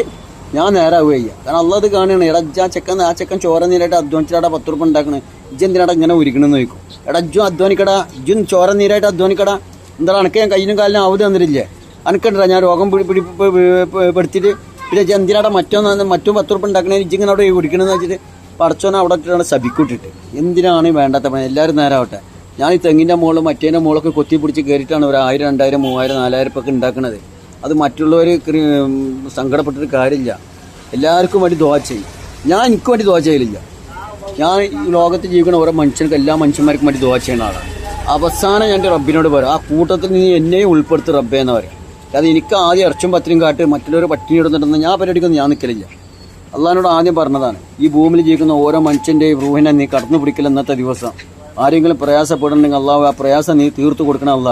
ഞാൻ നേരെ ആവുക ചെയ്യുക. കാരണം അള്ളത് കാണുകയാണ്. എടാ ആ ചെക്കൻ ആ ചെക്കൻ ചോര നീരായിട്ട് അധ്വാനിച്ചിട്ടാ പത്ത് റുപ്യ ഉണ്ടാക്കണേ. ഇജ്ജ് എന്തിനാടാ ഇങ്ങനെ ഉരുക്കണമെന്ന് ചോദിക്കും. എടാ ഇജ്ജും അധ്വാനിക്കടാ. ഇജ്ജും ചോര നീരായിട്ട് അധ്വാനിക്കടാ. എന്താ അനക്ക് ഞാൻ കയ്യിനും കാലിനും അവധി തന്നിട്ടില്ലേ? അനക്കണ്ടാ ഞാൻ രോഗം പിടി പിടി പെടുത്തിട്ട് പിന്നെ ഇജ്ജ് എന്തിനാടാ മറ്റോ മറ്റോ പത്ത് റുപ്യ ഉണ്ടാക്കണേ? ഇജ്ജ് ഇങ്ങനെ അവിടെ കുടിക്കണമെന്ന് വെച്ചിട്ട് പടച്ചോനെ അവിടെ ഇട്ടിട്ടാണ് സബിക്കൂട്ടിട്ട് എന്തിനാണ് വേണ്ടാത്ത പണി? എല്ലാവരും നേരാവട്ടെ ഞാൻ ഈ തെങ്ങിന്റെ മുകളിൽ മറ്റേന്റെ മുകളൊക്കെ കൊത്തി പിടിച്ച് കയറിയിട്ടാണ് ഒരു ആയിരം രണ്ടായിരം മൂവായിരം നാലായിരം ഒക്കെ ഉണ്ടാക്കുന്നത് അത് മറ്റുള്ളവർ സങ്കടപ്പെട്ടൊരു കാര്യമില്ല. എല്ലാവർക്കും വേണ്ടി ദോഹ ചെയ്യും. ഞാൻ എനിക്ക് വേണ്ടി ദോഹ ചെയ്യലില്ല. ഞാൻ ഈ ലോകത്ത് ജീവിക്കുന്ന ഓരോ മനുഷ്യർക്കും എല്ലാ മനുഷ്യന്മാർക്കും വേണ്ടി ദോഹ ചെയ്യുന്ന ആളാണ്. അവസാനം ഞാൻ റബ്ബിനോട് പറയാം ആ കൂട്ടത്തിൽ നീ എന്നെയും ഉൾപ്പെടുത്തി റബ്ബേ എന്ന് പറയും. അത് എനിക്ക് ആദ്യം ഇറച്ചും പത്തിനും കാട്ട് മറ്റുള്ളവർ പട്ടിണി ഇടുന്നുണ്ടെന്ന് ഞാൻ പരിപാടിക്കൊന്നും ഞാൻ നിൽക്കലില്ല അള്ളഹാനോട് ആദ്യം പറഞ്ഞതാണ് ഈ ഭൂമിയിൽ ജീവിക്കുന്ന ഓരോ മനുഷ്യന്റെയും റൂഹിനെ നീ കടന്നു പിടിക്കൽ ഇന്നത്തെ ദിവസം. ആരെങ്കിലും പ്രയാസപ്പെടുന്നുണ്ടെങ്കിൽ അള്ളാഹു ആ പ്രയാസം നീ തീർത്തു കൊടുക്കണം അല്ല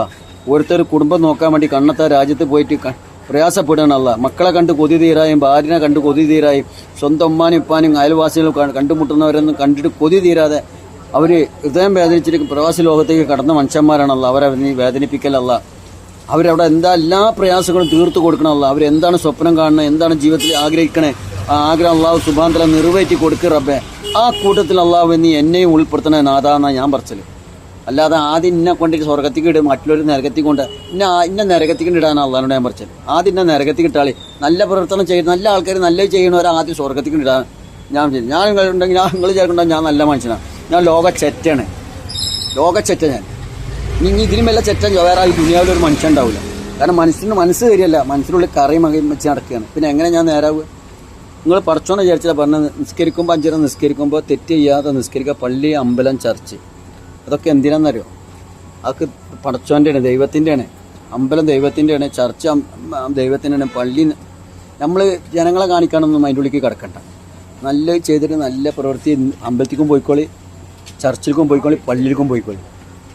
ഓരോരുത്തർ കുടുംബം നോക്കാൻ വേണ്ടി കണ്ണത്തെ രാജ്യത്ത് പോയിട്ട് ക- പ്രയാസപ്പെടണം മക്കളെ കണ്ട് കൊതി തീരായും ഭാര്യനെ കണ്ട് കൊതി തീരായും സ്വന്തം ഉമ്മാനും ഉപ്പാനും അയൽവാസികളും കണ്ടുമുട്ടുന്നവരൊന്നും കണ്ടിട്ട് കൊതി തീരാതെ അവർ ഹൃദയം വേദനിച്ചിട്ട് പ്രവാസി ലോകത്തേക്ക് കടന്ന മനുഷ്യന്മാരാണല്ലോ അവരെ വേദനിപ്പിക്കലല്ല അവരവിടെ എന്താ എല്ലാ പ്രയാസങ്ങളും തീർത്തു കൊടുക്കണമല്ല അവരെന്താണ് സ്വപ്നം കാണുന്നത് എന്താണ് ജീവിതത്തിൽ ആഗ്രഹിക്കണേ ആ ആഗ്രഹം അള്ളാഹു സുബാന്തല നിറവേറ്റി കൊടുക്കുക റബ്ബെ. ആ കൂട്ടത്തിൽ അള്ളാഹു നീ എന്നെയും ഉൾപ്പെടുത്തണേ നാഥാന്നാണ് ഞാൻ പറച്ചൽ. അല്ലാതെ ആദ്യം ഇന്നെ കൊണ്ട് സ്വർഗത്തിക്ക് ഇടും മറ്റുള്ളവർ നരകത്തിൽ കൊണ്ട്. ഇന്ന ഇന്ന നരകത്തേക്ക് ഇടാനാണ് അള്ളാഹനോട് ഞാൻ പറിച്ചത് ആദ്യം ഇന്ന നരകത്തേക്ക് ഇട്ടാളി. നല്ല പ്രവർത്തനം ചെയ്യുന്ന നല്ല ആൾക്കാർ നല്ല ചെയ്യണവരെ ആദ്യം സ്വർഗത്തിക്ക് ഇടാൻ ഞാൻ ഞാൻ നിങ്ങളുണ്ടെങ്കിൽ ഞാൻ നിങ്ങൾ ചേർക്കുന്നുണ്ടെങ്കിൽ ഞാൻ നല്ല മനുഷ്യനാണ് ഞാൻ ലോക ചെറ്റാണ് ലോക ചെറ്റ ഞാൻ. ഇനി ഇതിനും വല്ല ചെറ്റ വേറെ ഈ ദുനിയാവിൽ ഒരു മനുഷ്യൻ ഉണ്ടാവില്ല കാരണം മനസ്സിന് മനസ്സ് കയറിയല്ല മനസ്സിനുള്ളിൽ കറിയും വെച്ച് നടക്കുകയാണ്. പിന്നെ എങ്ങനെ ഞാൻ നേരാവുക നിങ്ങൾ പഠിച്ചോന്ന് വിചാരിച്ചാൽ പറഞ്ഞത് നിസ്കരിക്കുമ്പോൾ അഞ്ചര നിസ്കരിക്കുമ്പോൾ തെറ്റ് ചെയ്യാതെ നിസ്കരിക്കുക പള്ളി അമ്പലം ചർച്ച്. അതൊക്കെ എന്തിനാണെന്നറിയോ അതൊക്കെ പടച്ചോന്റെയാണ് ദൈവത്തിന്റെയാണ് അമ്പലം ദൈവത്തിന്റെയാണ് ചർച്ച ദൈവത്തിന്റെയാണ് പള്ളി നമ്മൾ ജനങ്ങളെ കാണിക്കാനൊന്നും അതിന്റെ ഉള്ളിലേക്ക് കിടക്കണ്ട. നല്ല ചെയ്തിട്ട് നല്ല പ്രവൃത്തി അമ്പലത്തിക്കും പോയിക്കോളി ചർച്ചിലേക്കും പോയിക്കോളി പള്ളിയിലേക്കും പോയിക്കോളി.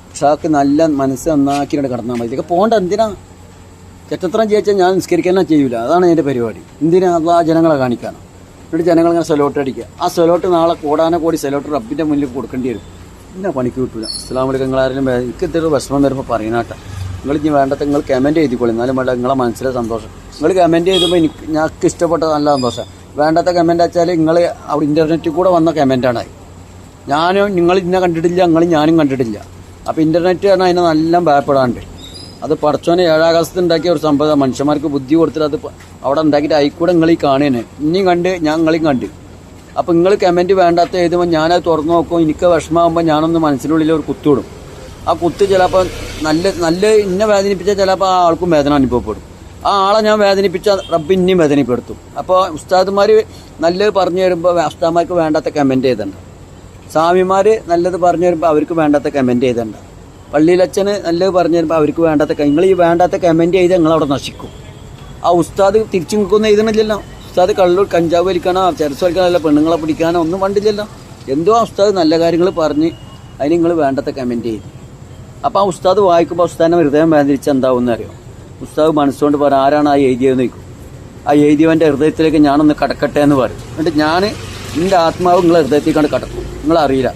പക്ഷെ അതൊക്കെ നല്ല മനസ്സ് നന്നാക്കിയിട്ട് കടന്നാൽ മതി. ഇതൊക്കെ പോകേണ്ട എന്തിനാ? ചെറ്റത്രം ജയിച്ചാൽ ഞാൻ നിസ്കരിക്കാൻ ചെയ്യൂല. അതാണ് എന്റെ പരിപാടി. എന്തിനാ അത് ആ ജനങ്ങളെ കാണിക്കാനോ? എന്നിട്ട് ജനങ്ങളിങ്ങനെ സെലോട്ട് അടിക്കുക. ആ സെലോട്ട് നാളെ കൂടാനെ കൂടി സെലോട്ട് റബ്ബിന്റെ മുന്നിൽ കൊടുക്കേണ്ടി വരും. പിന്നെ പണിക്ക് കിട്ടൂല. അസ്ലാം വലൈക്കും നിങ്ങളാരും എനിക്ക് എന്തൊരു വിഷമം വരുമ്പോൾ പറയുന്നാട്ടെ നിങ്ങൾ ഇനി വേണ്ടത് നിങ്ങൾ കമന്റ് ചെയ്തിക്കോളി എന്നാലും വേണ്ട നിങ്ങളെ മനസ്സിലെ സന്തോഷം. നിങ്ങൾ കമന്റ് ചെയ്തപ്പോൾ എനിക്ക് ഞങ്ങൾക്ക് ഇഷ്ടപ്പെട്ട നല്ല സന്തോഷം. വേണ്ടാത്ത കമന്റ് വെച്ചാൽ നിങ്ങൾ അവിടെ ഇന്റർനെറ്റിൽ കൂടെ വന്ന കമന്റാണ് ഞാനും നിങ്ങൾ ഇന്നെ കണ്ടിട്ടില്ല നിങ്ങൾ ഞാനും കണ്ടിട്ടില്ല. അപ്പോൾ ഇന്റർനെറ്റ് പറഞ്ഞാൽ അതിനെ നല്ല ഭയപ്പെടാണ്ട്. അത് പടച്ചോനെ ഏഴാകാശത്ത് ഉണ്ടാക്കിയ ഒരു സംഭവം. മനുഷ്യന്മാർക്ക് ബുദ്ധി കൊടുത്തിട്ട് അത് അവിടെ ഉണ്ടാക്കിയിട്ട് ആയിക്കൂടെ നിങ്ങൾ ഈ കാണുകയാണ്. ഇനിയും കണ്ട് ഞാൻ നിങ്ങളെയും കണ്ട്. അപ്പോൾ നിങ്ങൾ കമന്റ് വേണ്ടാത്ത എഴുതുമ്പോൾ ഞാനത് തുറന്നു നോക്കും. എനിക്ക് വിഷമമാകുമ്പോൾ ഞാനൊന്ന് മനസ്സിനുള്ളിൽ ഒരു കുത്തിവിടും ആ കുത്ത് ചിലപ്പോൾ നല്ല നല്ല ഇന്നെ വേദനിപ്പിച്ചാൽ ചിലപ്പോൾ ആ ആൾക്കും വേദന അനുഭവപ്പെടും. ആ ആളെ ഞാൻ വേദനിപ്പിച്ച റബ്ബ് ഇനിയും വേദനപ്പെടുത്തും. അപ്പോൾ ഉസ്താദ്മാർ നല്ലത് പറഞ്ഞു തരുമ്പോൾ ഉസ്താദ്മാർക്ക് വേണ്ടാത്ത കമന്റ് ചെയ്തണ്ട സ്വാമിമാർ നല്ലത് പറഞ്ഞു തരുമ്പോൾ അവർക്ക് വേണ്ടാത്ത കമന്റ് ചെയ്തണ്ട പള്ളിയിലച്ഛന് നല്ലത് പറഞ്ഞു തരുമ്പോൾ അവർക്ക് വേണ്ടാത്ത നിങ്ങൾ ഈ വേണ്ടാത്ത കമന്റ് ചെയ്ത് നിങ്ങളവിടെ നശിക്കും. ആ ഉസ്താദ് തിരിച്ചു നിൽക്കുന്ന എഴുതണില്ലല്ലോ. ഉസ്താദ് കള്ളൂർ കഞ്ചാവ് വലിക്കാനോ ചെറുസ് വലിക്കാനോ അല്ല പെണ്ണുങ്ങളെ പിടിക്കാനോ? ഒന്നും വണ്ടില്ലല്ലോ എന്തോ ഉസ്താദ് നല്ല കാര്യങ്ങൾ പറഞ്ഞ് അതിന് നിങ്ങൾ വേണ്ടത്തെ കമന്റ് ചെയ്തു. അപ്പോൾ ആ ഉസ്താദ് വായിക്കുമ്പോൾ ഉസ്താദിനെ ഹൃദയം വേദനിച്ച് എന്താവും അറിയോ? ഉസ്താദ് മനസ്സുകൊണ്ട് പറ ആരാണ് ആ എഴുതിയതെന്ന് ചോദിക്കും. ആ എഴുതിയവന്റെ ഹൃദയത്തിലേക്ക് ഞാനൊന്ന് കടക്കട്ടെ എന്ന് പറയും. എന്നിട്ട് ഞാൻ എന്റെ ആത്മാവ് നിങ്ങളെ ഹൃദയത്തേക്കാണ് കടക്കും. നിങ്ങളറിയില്ല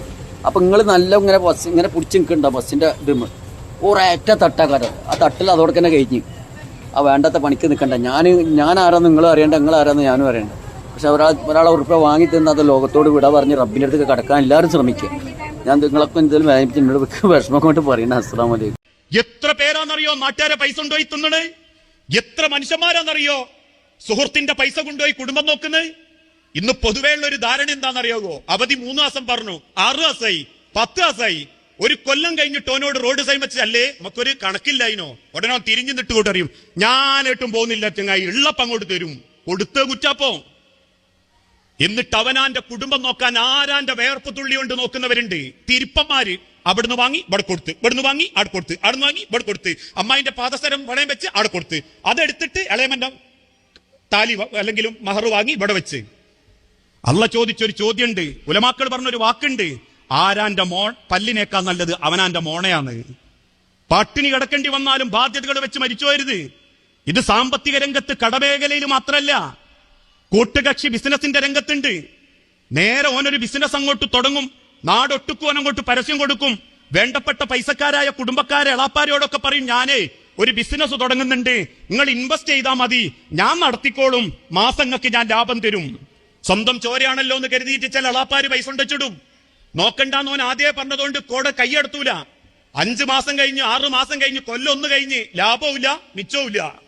അപ്പം നിങ്ങൾ നല്ല ഇങ്ങനെ ബസ് ഇങ്ങനെ പിടിച്ച് നിൽക്കുന്നുണ്ടോ? ബസ്സിന്റെ ഇതിമ്മ്. ഒരേറ്റ തട്ടാക്കാരോ ആ തട്ടിൽ അതോടെ തന്നെ കഴിഞ്ഞ്. ആ വേണ്ടാത്ത പണിക്ക് നിൽക്കണ്ട. ഞാൻ ഞാൻ ആരാന്ന് നിങ്ങൾ അറിയണ്ട നിങ്ങൾ ആരാന്ന് ഞാനും അറിയണ്ട. പക്ഷെ ഒരാൾ ഒരാളെ ഉറുപ്പ വാങ്ങി തന്ന അത് ലോകത്തോട് വിട പറഞ്ഞ് റബ്ബിന്റെ അടുത്ത് കടക്കാൻ എല്ലാവരും ശ്രമിക്കുക ഞാൻ നിങ്ങളൊക്കെ എന്തെങ്കിലും വേദനിപ്പിച്ച് എന്നോട് വിഷമം കൊണ്ട് പറയണ അസ്സാം വലൈക്കും എത്ര പേരാന്നറിയോ നാട്ടുകാരെ പൈസ കൊണ്ടുപോയി തിന്നണ്? എത്ര മനുഷ്യന്മാരാന്നറിയോ സുഹൃത്തിന്റെ പൈസ കൊണ്ടുപോയി കുടുംബം നോക്കുന്നത് ഇന്ന് ഉള്ള ഒരു ധാരണ എന്താണെന്നറിയാവോ? അവധി മൂന്ന് മാസം പറഞ്ഞു ആറു മാസമായി പത്ത് മാസമായി ഒരു കൊല്ലം കഴിഞ്ഞിട്ട് ഓനോട് റോഡ് സൈൻ വെച്ചല്ലേ നമുക്കൊരു കണക്കില്ലായിനോ ഉടനെ ഉടനോ തിരിഞ്ഞു നിട്ടുകൊണ്ട് അറിയും ഞാനേട്ടും പോകുന്നില്ല ചങ്ങായി. ഉള്ളപ്പം അങ്ങോട്ട് തരും. കൊടുത്ത് കുറ്റാപ്പോ? എന്നിട്ട് അവനാന്റെ കുടുംബം നോക്കാൻ ആരാന്റെ വേർപ്പ് തുള്ളി കൊണ്ട് നോക്കുന്നവരുണ്ട്. തിരുപ്പന്മാര് അവിടുന്ന് വാങ്ങി ഇവിടെ കൊടുത്ത്. ഇവിടുന്ന് വാങ്ങി അവിടെ കൊടുത്ത്. അവിടുന്ന് വാങ്ങി ഇവിടെ കൊടുത്ത്. അമ്മായിന്റെ പാദസരം വളയം വെച്ച് അവിടെ കൊടുത്ത്. അതെടുത്തിട്ട് ഇളയമന്റെ താലി അല്ലെങ്കിലും മഹർ വാങ്ങി ഇവിടെ വെച്ച്. അള്ള ചോദിച്ചൊരു ചോദ്യമുണ്ട്. ഉലമാക്കൾ പറഞ്ഞൊരു വാക്കുണ്ട്. ആരാന്റെ മോൺ പല്ലിനേക്കാൾ നല്ലത് അവനാന്റെ മോണയാണ്. പട്ടിണി കിടക്കേണ്ടി വന്നാലും ബാധ്യതകൾ വെച്ച് മരിച്ചു പോരുത്. ഇത് സാമ്പത്തിക രംഗത്ത് കടമേഖലയിൽ മാത്രമല്ല കൂട്ടുകക്ഷി ബിസിനസിന്റെ രംഗത്തുണ്ട്. നേരെ ഓനൊരു ബിസിനസ് അങ്ങോട്ട് തുടങ്ങും നാടൊട്ടുക്കും ഓൻ അങ്ങോട്ട് പരസ്യം കൊടുക്കും. വേണ്ടപ്പെട്ട പൈസക്കാരായ കുടുംബക്കാരെ എളാപ്പാരോടൊക്കെ പറയും ഞാനേ ഒരു ബിസിനസ് തുടങ്ങുന്നുണ്ട്. നിങ്ങൾ ഇൻവെസ്റ്റ് ചെയ്താൽ മതി. ഞാൻ നടത്തിക്കോളും. മാസങ്ങൾക്ക് ഞാൻ ലാഭം തരും. സ്വന്തം ചോരയാണല്ലോ എന്ന് കരുതിയിട്ട് ചില എളാപ്പാര് പൈസ കൊണ്ടുവച്ചിടും നോക്കണ്ടെന്ന് ഓൻ ആദ്യമേ പറഞ്ഞതുകൊണ്ട് കോടെ കൈയെടുത്തൂല. അഞ്ചു മാസം കഴിഞ്ഞ് ആറ് മാസം കഴിഞ്ഞ് കൊല്ലൊന്ന് കഴിഞ്ഞ് ലാഭവുമില്ല മിച്ചവുമില്ല.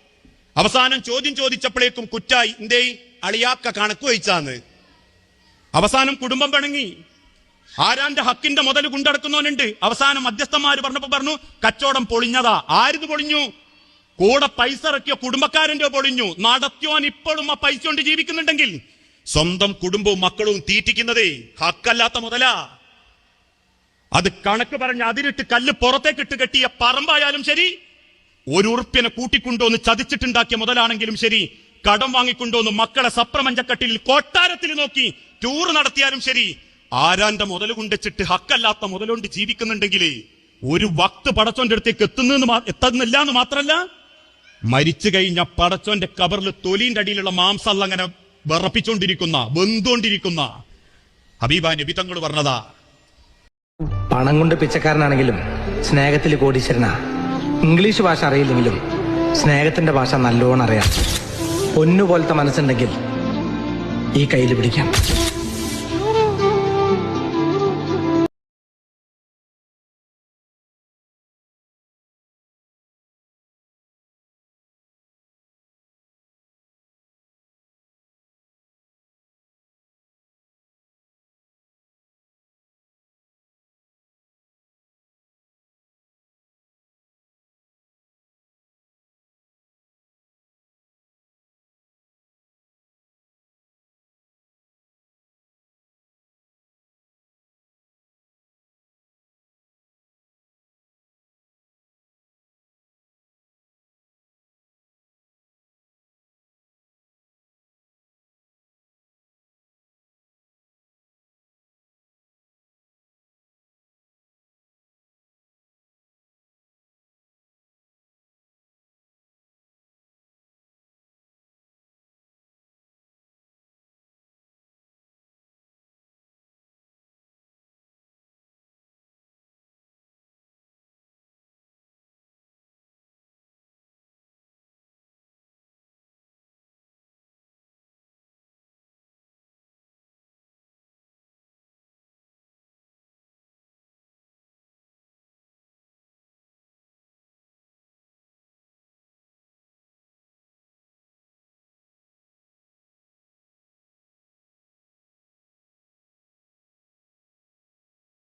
അവസാനം ചോദ്യം ചോദിച്ചപ്പോഴേക്കും കുറ്റായി എന്തേ അളിയാക്ക കണക്ക് വഹിച്ചാന്ന്. അവസാനം കുടുംബം പിണങ്ങി. ആരാന്റെ ഹക്കിന്റെ മുതൽ കൊണ്ടടക്കുന്നവനുണ്ട്? അവസാനം മധ്യസ്ഥന്മാര് പറഞ്ഞപ്പോ പറഞ്ഞു കച്ചവടം പൊളിഞ്ഞതാ. ആരിത് പൊളിഞ്ഞു? കൂടെ പൈസ ഇറക്കിയ കുടുംബക്കാരന്റെ പൊളിഞ്ഞു. നടത്തിയോൻ ഇപ്പോഴും ആ പൈസ കൊണ്ട് ജീവിക്കുന്നുണ്ടെങ്കിൽ സ്വന്തം കുടുംബവും മക്കളും തീറ്റിക്കുന്നതേ ഹക്കല്ലാത്ത മുതലാ. അത് കണക്ക് പറഞ്ഞ് അതിരിട്ട് കല്ല് പുറത്തേക്കിട്ട് കെട്ടിയ പറമ്പായാലും ശരി ഒരു ഉറുപ്പിനെ കൂട്ടിക്കൊണ്ടോന്ന് ചതിച്ചിട്ടുണ്ടാക്കിയ മുതലാണെങ്കിലും ശരി കടം വാങ്ങിക്കൊണ്ടോന്ന് മക്കളെ സപ്രമഞ്ചക്കട്ടിൽ കൊട്ടാരത്തിൽ നോക്കി ടൂർ നടത്തിയാലും ശരി ആരാന്റെ മുതൽ കൊണ്ടുവച്ചിട്ട് ഹക്കല്ലാത്ത മുതലുകൊണ്ട് ജീവിക്കുന്നുണ്ടെങ്കിൽ ഒരു വക്ത് പടച്ചോന്റെ അടുത്തേക്ക് എത്തുന്നെന്ന് മാ- എത്തുന്നില്ല എന്ന് മാത്രല്ല മരിച്ചു കഴിഞ്ഞ പടച്ചോന്റെ കബറിൽ തൊലിന്റെ അടിയിലുള്ള മാംസം അങ്ങനെ വിറപ്പിച്ചോണ്ടിരിക്കുന്ന വെന്തുകൊണ്ടിരിക്കുന്ന ഹബീബ നബി തങ്ങൾ പറഞ്ഞതാ. പണം കൊണ്ട് പിച്ചക്കാരനാണെങ്കിലും സ്നേഹത്തിൽ കോടീശ്വരന. ഇംഗ്ലീഷ് ഭാഷ അറിയില്ലെങ്കിലും സ്നേഹത്തിന്റെ ഭാഷ നല്ലോണം അറിയാം. പൊന്നുപോലത്തെ മനസ്സുണ്ടെങ്കിൽ ഈ കയ്യിൽ പിടിക്കാം.